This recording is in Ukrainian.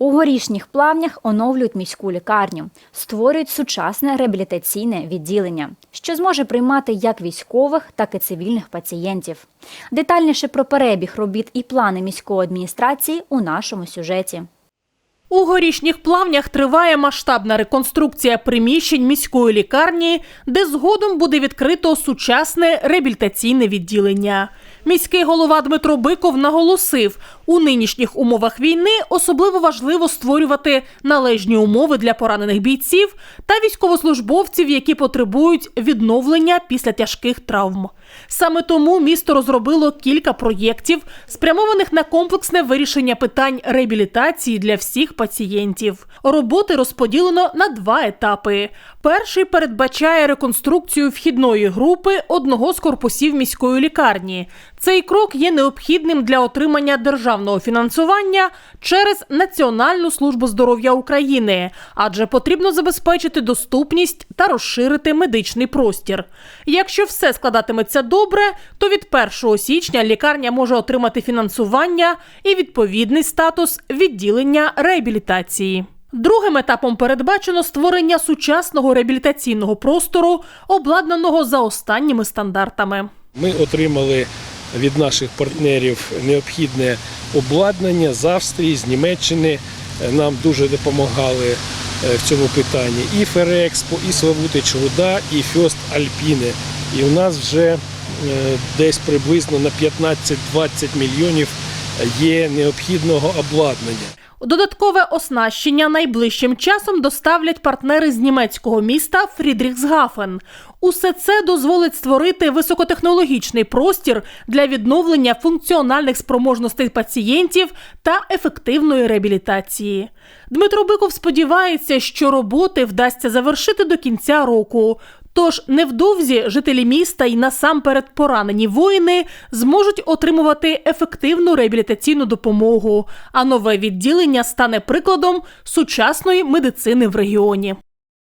У горішніх плавнях оновлюють міську лікарню, створюють сучасне реабілітаційне відділення, що зможе приймати як військових, так і цивільних пацієнтів. Детальніше про перебіг робіт і плани міської адміністрації у нашому сюжеті. У горішніх плавнях триває масштабна реконструкція приміщень міської лікарні, де згодом буде відкрито сучасне реабілітаційне відділення. Міський голова Дмитро Биков наголосив, у нинішніх умовах війни особливо важливо створювати належні умови для поранених бійців та військовослужбовців, які потребують відновлення після тяжких травм. Саме тому місто розробило кілька проєктів, спрямованих на комплексне вирішення питань реабілітації для всіх пацієнтів. Роботи розподілено на два етапи. Перший передбачає реконструкцію вхідної групи одного з корпусів міської лікарні. Цей крок є необхідним для отримання державного фінансування через Національну службу здоров'я України, адже потрібно забезпечити доступність та розширити медичний простір. Якщо все складатиметься добре, то від 1 січня лікарня може отримати фінансування і відповідний статус відділення реабілітації. Другим етапом передбачено створення сучасного реабілітаційного простору, обладнаного за останніми стандартами. Ми отримали від наших партнерів необхідне обладнання з Австрії, з Німеччини. Е, Нам дуже допомагали е, в цьому питанні і Ферекспо, і Славутич Руда, і Фьост Альпіне. І у нас вже е, десь приблизно на 15-20 мільйонів є необхідного обладнання. Додаткове оснащення найближчим часом доставлять партнери з німецького міста Фрідріхсгафен. Усе це дозволить створити високотехнологічний простір для відновлення функціональних спроможностей пацієнтів та ефективної реабілітації. Дмитро Биков сподівається, що роботи вдасться завершити до кінця року. Тож невдовзі жителі міста і насамперед поранені воїни зможуть отримувати ефективну реабілітаційну допомогу, а нове відділення стане прикладом сучасної медицини в регіоні.